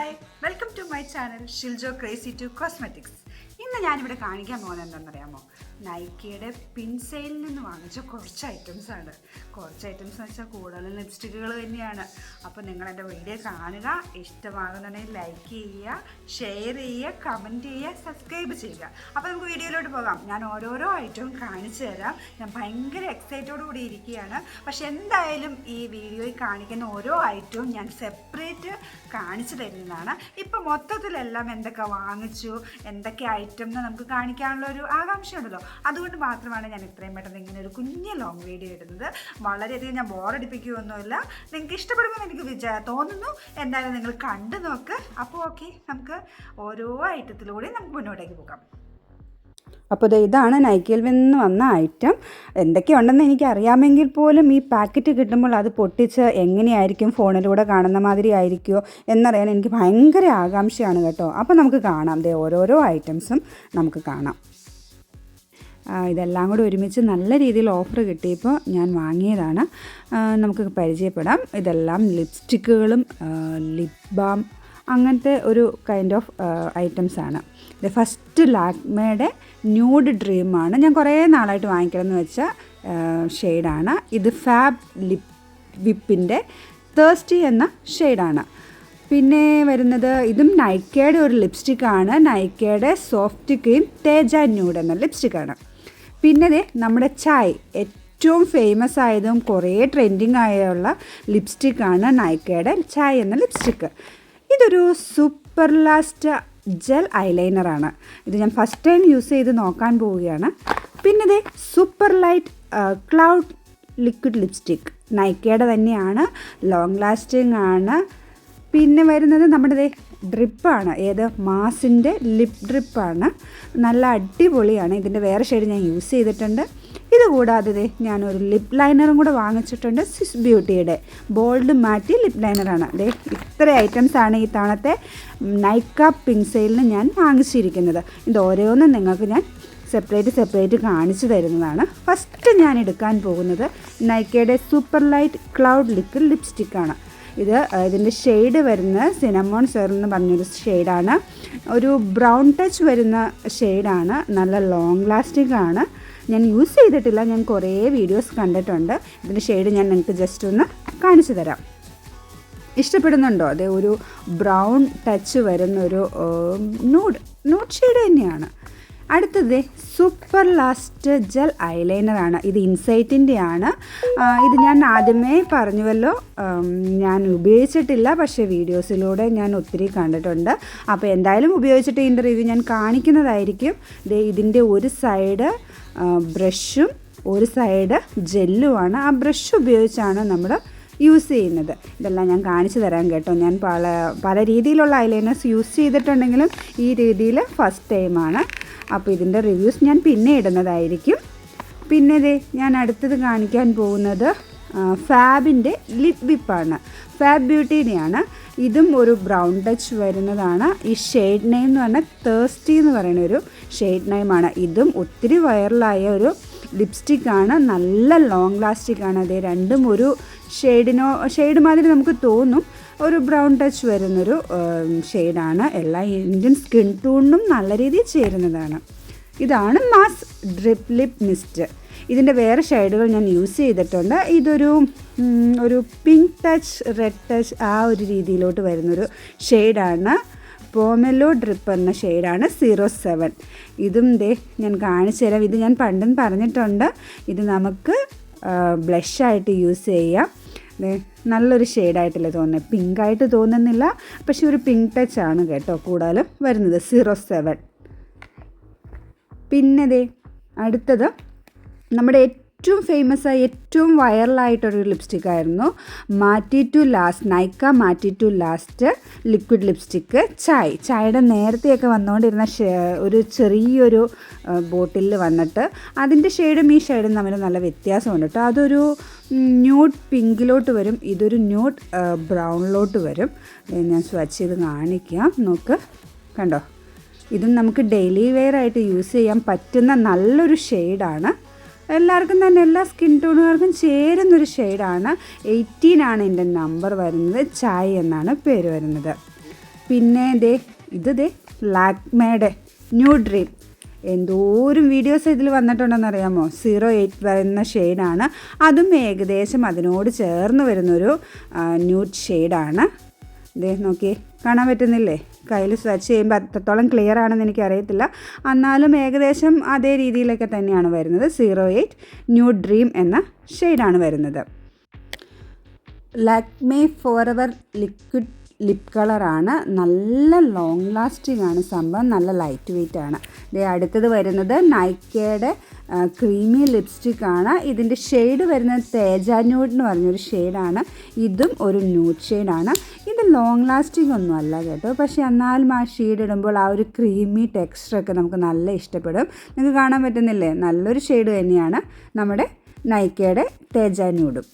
Hi welcome to my channel Shiljo crazy to cosmetics ഇന്ന് ഞാനിവിടെ കാണിക്കാൻ പോകുന്നത് എന്താണെന്നറിയാമോ നൈക്കിയുടെ പിൻ പിൻസെയിൽ നിന്ന് വാങ്ങിച്ച കുറച്ച് ഐറ്റംസ് ആണ്. കുറച്ച് ഐറ്റംസ് എന്ന് വെച്ചാൽ കൂടുതലും ലിപ്സ്റ്റിക്കുകൾ തന്നെയാണ്. അപ്പോൾ നിങ്ങൾ എന്റെ വീഡിയോ കാണുക ഇഷ്ടമാകുന്നുണ്ടെങ്കിൽ ലൈക്ക് ചെയ്യുക ഷെയർ ചെയ്യുക കമന്റ് ചെയ്യുക സബ്സ്ക്രൈബ് ചെയ്യുക. അപ്പോൾ നമുക്ക് വീഡിയോയിലോട്ട് പോകാം. ഞാൻ ഓരോരോ ഐറ്റവും കാണിച്ചു തരാം. ഞാൻ ഭയങ്കര എക്സൈറ്റോട് കൂടി ഇരിക്കുകയാണ്. പക്ഷെ എന്തായാലും ഈ വീഡിയോയിൽ കാണിക്കുന്ന ഓരോ ഐറ്റവും ഞാൻ സെപ്പറേറ്റ് കാണിച്ചു തരുന്നതാണ്. ഇപ്പം മൊത്തത്തിലെല്ലാം എന്തൊക്കെ വാങ്ങിച്ചു എന്തൊക്കെ ഐറ്റം എന്ന് നമുക്ക് കാണിക്കാനുള്ള ഒരു ആകാംക്ഷ ഉണ്ടല്ലോ അതുകൊണ്ട് മാത്രമാണ് ഞാൻ ഇത്രയും പെട്ടെന്ന് ഇങ്ങനെ ഒരു കുഞ്ഞ് ലോങ് വീഡിയോ ഇടുന്നത്. വളരെയധികം ഞാൻ ബോറടിപ്പിക്കുകയൊന്നുമില്ല നിങ്ങൾക്ക് ഇഷ്ടപ്പെടുമെന്ന് എനിക്ക് വിചാ തോന്നുന്നു. എന്തായാലും നിങ്ങൾ കണ്ടു നോക്ക്. അപ്പോൾ ഓക്കെ നമുക്ക് ഓരോ ഐറ്റത്തിലൂടെയും നമുക്ക് മുന്നോട്ടേക്ക് പോകാം. അപ്പോൾ ഇത് ഇതാണ് നൈക്കിയിൽ നിന്ന് വന്ന ഐറ്റം എന്തൊക്കെയുണ്ടെന്ന് എനിക്കറിയാമെങ്കിൽ പോലും ഈ പാക്കറ്റ് കിട്ടുമ്പോൾ അത് പൊട്ടിച്ച് എങ്ങനെയായിരിക്കും ഫോണിലൂടെ കാണുന്ന മാതിരി ആയിരിക്കുമോ എന്നറിയാൻ എനിക്ക് ഭയങ്കര ആകാംക്ഷയാണ് കേട്ടോ. അപ്പോൾ നമുക്ക് കാണാം. ദേ ഓരോരോ ഐറ്റംസും നമുക്ക് കാണാം. ഇതെല്ലാം കൂടി ഒരുമിച്ച് നല്ല രീതിയിൽ ഓഫർ കിട്ടിയപ്പോൾ ഞാൻ വാങ്ങിയതാണ്. നമുക്ക് പരിചയപ്പെടാം. ഇതെല്ലാം ലിപ്സ്റ്റിക്കുകളും ലിപ് ബാം അങ്ങനത്തെ ഒരു കൈൻഡ് ഓഫ് ഐറ്റംസ് ആണ്. ഇത് ഫസ്റ്റ് ലാക്മയുടെ ന്യൂഡ് ഡ്രീമാണ് ഞാൻ കുറേ നാളായിട്ട് വാങ്ങിക്കണമെന്ന് വെച്ച ഷെയ്ഡാണ് ഇത് ഫാബ് ലിപ് വിപ്പിന്റെ തേഴ്സ്റ്റി എന്ന ഷെയ്ഡാണ് പിന്നെ വരുന്നത് ഇതും നൈക്കയുടെ ഒരു ലിപ്സ്റ്റിക്കാണ് നൈക്കയുടെ സോഫ്റ്റ് ക്രീം തേജ ന്യൂഡ് എന്ന ലിപ്സ്റ്റിക്കാണ് പിന്നെ ദേ നമ്മുടെ ചായ് ഏറ്റവും ഫേമസ് ആയതും കുറേ ട്രെൻഡിങ് ആയുള്ള ലിപ്സ്റ്റിക്കാണ് നൈക്കയുടെ ചായ് എന്ന ലിപ്സ്റ്റിക്ക് ഇതൊരു സൂപ്പർ ലാസ്റ്റ് ജെൽ ഐലൈനറാണ് ഇത് ഞാൻ ഫസ്റ്റ് ടൈം യൂസ് ചെയ്ത് നോക്കാൻ പോവുകയാണ്. പിന്നെ ദേ super light cloud liquid lipstick നൈക്കയുടെ തന്നെയാണ്. ലോങ് ലാസ്റ്റിംഗ് ആണ്. പിന്നെ വരുന്നത് നമ്മുടെ ഡ്രിപ്പാണ് ഏത്? മാസിന്റെ ലിപ് ഡ്രിപ്പാണ് നല്ല അടിപൊളിയാണ്. ഇതിന്റെ വേറെ ഷെയ്ഡ് ഞാൻ യൂസ് ചെയ്തിട്ടുണ്ട്. ഇത് കൂടാതെ ദേ ഞാനൊരു ലിപ് ലൈനറും കൂടെ വാങ്ങിച്ചിട്ടുണ്ട് സ്വിസ് ബ്യൂട്ടിയുടെ ബോൾഡ് മാറ്റി ലിപ് ലൈനറാണ് ദേ ഇത്ര ഐറ്റംസ് ആണ് ഈ തവണത്തെ നൈക്ക പിങ്സെയിലിന് ഞാൻ വാങ്ങിച്ചിരിക്കുന്നത്. ഇത് ഓരോന്നും നിങ്ങൾക്ക് ഞാൻ സെപ്പറേറ്റ് സെപ്പറേറ്റ് കാണിച്ചു തരുന്നതാണ്. ഫസ്റ്റ് ഞാൻ എടുക്കാൻ പോകുന്നത് നൈക്കയുടെ സൂപ്പർ ലൈറ്റ് ക്ലൗഡ് ലിക്വിഡ് ലിപ്സ്റ്റിക്കാണ് ഇത് ഇതിന്റെ ഷെയ്ഡ് വരുന്ന സിനമോൺ സെർ എന്ന് പറഞ്ഞൊരു ഷെയ്ഡാണ് ഒരു ബ്രൗൺ ടച്ച് വരുന്ന ഷെയ്ഡാണ് നല്ല ലോങ് ലാസ്റ്റിംഗ് ആണ്. ഞാൻ യൂസ് ചെയ്തിട്ടില്ല. ഞാൻ കുറേ വീഡിയോസ് കണ്ടിട്ടുണ്ട്. ഇതിന്റെ ഷെയ്ഡ് ഞാൻ നിങ്ങൾക്ക് ജസ്റ്റ് ഒന്ന് കാണിച്ചു തരാം. ഇഷ്ടപ്പെടുന്നുണ്ടോ? അതെ ഒരു ബ്രൗൺ ടച്ച് വരുന്നൊരു നൂഡ് നൂഡ് ഷെയ്ഡ് തന്നെയാണ്. അടുത്തത് സൂപ്പർ ലാസ്റ്റ് ജെൽ ഐലൈനറാണ് ഇത് ഇൻസൈറ്റിന്റെ ആണ് ഇത് ഞാൻ ആദ്യമേ പറഞ്ഞുവല്ലോ. ഞാൻ ഉപയോഗിച്ചിട്ടില്ല പക്ഷേ വീഡിയോസിലൂടെ ഞാൻ ഒത്തിരി കണ്ടിട്ടുണ്ട്. അപ്പോൾ എന്തായാലും ഉപയോഗിച്ചിട്ട് ഇതിന്റെ റിവ്യൂ ഞാൻ കാണിക്കുന്നതായിരിക്കും. ഇതിന്റെ ഒരു സൈഡ് ബ്രഷും ഒരു സൈഡ് ജെല്ലുമാണ് ആ ബ്രഷ് ഉപയോഗിച്ചാണ് നമ്മൾ യൂസ് ചെയ്യുന്നത്. ഇതെല്ലാം ഞാൻ കാണിച്ചു തരാം കേട്ടോ. ഞാൻ പല പല രീതിയിലുള്ള ഐലൈനേഴ്സ് യൂസ് ചെയ്തിട്ടുണ്ടെങ്കിലും ഈ രീതിയിൽ ഫസ്റ്റ് ടൈമാണ് അപ്പോൾ ഇതിന്റെ റിവ്യൂസ് ഞാൻ പിന്നെ ഇടുന്നതായിരിക്കും. പിന്നെ ദേ ഞാൻ അടുത്തത് കാണിക്കാൻ പോകുന്നത് ഫാബിന്റെ ലിപ് വിപ്പാണ് ഫാബ് ബ്യൂട്ടീനെയാണ്. ഇതും ഒരു ബ്രൗൺ ടച്ച് വരുന്നതാണ്. ഈ ഷെയ്ഡ് നെയിം എന്ന് പറഞ്ഞാൽ തേഴ്സ്റ്റി എന്ന് പറയുന്ന ഒരു ഷെയ്ഡ് നെയിമാണ് ഇതും ഒത്തിരി വൈറലായ ഒരു ലിപ്സ്റ്റിക്കാണ് നല്ല ലോങ് ലാസ്റ്റിക് ആണ്. അതേ രണ്ടും ഒരു ഷെയ്ഡിനോ ഷെയ്ഡ് മാതിരി നമുക്ക് തോന്നും. ഒരു ബ്രൗൺ ടച്ച് വരുന്നൊരു ഷെയ്ഡാണ് എല്ലാ ഇന്ത്യൻ സ്കിൻ ടൂണിനും നല്ല രീതിയിൽ ചേരുന്നതാണ്. ഇതാണ് മാസ് ഡ്രിപ്പ് ലിപ് മിസ്റ്റ് ഇതിന്റെ വേറെ ഷെയ്ഡുകൾ ഞാൻ യൂസ് ചെയ്തിട്ടുണ്ട്. ഇതൊരു ഒരു പിങ്ക് ടച്ച് റെഡ് ടച്ച് ആ ഒരു രീതിയിലോട്ട് വരുന്നൊരു ഷെയ്ഡാണ് പോമെല്ലോ ഡ്രിപ്പ് എന്ന ഷെയ്ഡാണ് സീറോ സെവൻ. ഇതും ദേ ഞാൻ കാണിച്ചു തരാം. ഇത് ഞാൻ പണ്ടും പറഞ്ഞിട്ടുണ്ട്. ഇത് നമുക്ക് ബ്ലഷായിട്ട് യൂസ് ചെയ്യാം. നല്ലൊരു ഷെയ്ഡായിട്ടല്ലേ തോന്നുന്നത് പിങ്കായിട്ട് തോന്നുന്നില്ല. പക്ഷെ ഒരു പിങ്ക് ടച്ച് ആണ് കേട്ടോ കൂടുതലും വരുന്നത്. Zero seven. പിന്നെ ദേ അടുത്തത് നമ്മുടെ ഏറ്റവും ഫേമസ് ആയ ഏറ്റവും വൈറലായിട്ടൊരു ലിപ്സ്റ്റിക് ആയിരുന്നു മാറ്റി to last Nykaa matte to last liquid lipstick chai ചായയുടെ നേരത്തെയൊക്കെ വന്നുകൊണ്ടിരുന്ന ഒരു ചെറിയൊരു ബോട്ടിലിൽ വന്നിട്ട് അതിന്റെ ഷെയ്ഡും ഈ ഷെയ്ഡും തമ്മിൽ നല്ല വ്യത്യാസമുണ്ട് കേട്ടോ അതൊരു ന്യൂഡ് പിങ്കിലോട്ട് വരും ഇതൊരു ന്യൂഡ് ബ്രൗണിലോട്ട് വരും. ഞാൻ സ്വച്ച് ചെയ്ത് കാണിക്കാം. നോക്ക് കണ്ടോ? ഇതും നമുക്ക് ഡെയിലി വെയർ ആയിട്ട് യൂസ് ചെയ്യാൻ പറ്റുന്ന നല്ലൊരു ഷെയ്ഡാണ് എല്ലാവർക്കും തന്നെ എല്ലാ സ്കിൻ ടോണുകാർക്കും ചേരുന്നൊരു ഷെയ്ഡാണ്. എയ്റ്റീൻ ആണ് എന്റെ നമ്പർ വരുന്നത്. ചായ് എന്നാണ് പേര് വരുന്നത്. പിന്നെ ദേ ഇത് ദേ ലാക്മേഡ് ന്യൂ ഡ്രീം. എന്തോരം വീഡിയോസ് ഇതിൽ വന്നിട്ടുണ്ടെന്ന് അറിയാമോ സീറോ എയ്റ്റ് വരുന്ന ഷെയ്ഡാണ്. അതും ഏകദേശം അതിനോട് ചേർന്ന് വരുന്നൊരു ന്യൂഡ് ഷെയ്ഡാണ്. ദേ നോക്കി കാണാൻ പറ്റുന്നില്ലേ? കയ്യിൽ സ്ട്രെച്ച് ചെയ്യുമ്പോൾ അത്രത്തോളം ക്ലിയർ ആണെന്ന് എനിക്ക് എനിക്കറിയത്തില്ല. എന്നാലും ഏകദേശം അതേ രീതിയിലൊക്കെ തന്നെയാണ് വരുന്നത്. സീറോ എയ്റ്റ് ന്യൂ ഡ്രീം എന്ന ഷെയ്ഡാണ് വരുന്നത്. Lakme forever liquid lip കളറാണ് നല്ല ലോങ് ലാസ്റ്റിംഗ് ആണ് സംഭവം. നല്ല ലൈറ്റ് വെയിറ്റ് ആണ്. ദേ അടുത്തത് വരുന്നത് നൈക്കയുടെ ക്രീമി ലിപ്സ്റ്റിക് ആണ്. ഇതിന്റെ ഷെയ്ഡ് വരുന്നത് തേജ ന്യൂഡ് എന്ന് പറഞ്ഞൊരു ഷെയ്ഡാണ് ഇതും ഒരു ന്യൂഡ് ഷെയ്ഡാണ് ഇത് ലോങ് ലാസ്റ്റിംഗ് ഒന്നും അല്ല കേട്ടോ. പക്ഷേ എന്നാലും ആ ഷെയ്ഡ് ഇടുമ്പോൾ ആ ഒരു ക്രീമി ടെക്സ്ചറൊക്കെ നമുക്ക് നല്ല ഇഷ്ടപ്പെടും. നിങ്ങൾക്ക് കാണാൻ പറ്റുന്നില്ലേ? നല്ലൊരു ഷെയ്ഡ് തന്നെയാണ് നമ്മുടെ നൈക്കയുടെ തേജ ന്യൂഡും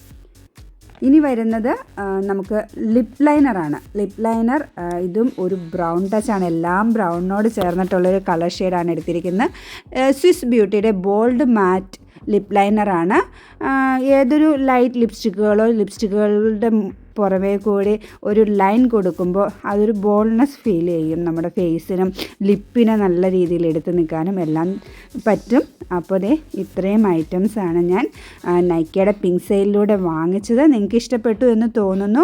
ഇനി വരുന്നത് നമുക്ക് ലിപ് ലൈനറാണ് ലിപ് ലൈനർ ഇതും ഒരു ബ്രൗൺ ടച്ചാണ് എല്ലാം ബ്രൗണിനോട് ചേർന്നിട്ടുള്ളൊരു കളർ ഷെയ്ഡാണ് എടുത്തിരിക്കുന്നത്. സ്വിസ് ബ്യൂട്ടിയുടെ ബോൾഡ് മാറ്റ് ലിപ് ലൈനറാണ് ഏതൊരു ലൈറ്റ് ലിപ്സ്റ്റിക്കുകളോ ലിപ്സ്റ്റിക്കുകളുടെ പുറമേ കൂടി ഒരു ലൈൻ കൊടുക്കുമ്പോൾ അതൊരു ബോൾനെസ് ഫീൽ ചെയ്യും. നമ്മുടെ ഫേസിനും ലിപ്പിനെ നല്ല രീതിയിൽ എടുത്ത് നിൽക്കാനും എല്ലാം പറ്റും. അപ്പോൾ ദേ ഇത്രയും ഐറ്റംസാണ് ഞാൻ നൈക്കിയുടെ പിങ്ക് സെയിലിലൂടെ വാങ്ങിച്ചത്. നിങ്ങൾക്ക് ഇഷ്ടപ്പെട്ടു എന്ന് തോന്നുന്നു.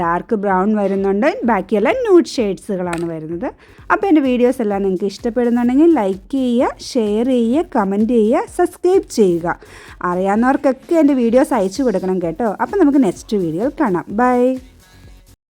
ഡാർക്ക് ബ്രൗൺ വരുന്നുണ്ട്. ബാക്കിയെല്ലാം ന്യൂഡ് ഷെയ്ഡ്സുകളാണ് വരുന്നത്. അപ്പോൾ എന്റെ വീഡിയോസ് എല്ലാം നിങ്ങൾക്ക് ഇഷ്ടപ്പെടുന്നുണ്ടെങ്കിൽ ലൈക്ക് ചെയ്യുക ഷെയർ ചെയ്യുക കമന്റ് ചെയ്യുക സബ്സ്ക്രൈബ് ചെയ്യുക. അറിയാവുന്നവർക്കൊക്കെ എന്റെ വീഡിയോസ് അയച്ചു കൊടുക്കണം കേട്ടോ. അപ്പോൾ നമുക്ക് നെക്സ്റ്റ് വീഡിയോയിൽ കാണാം. Bye Bye.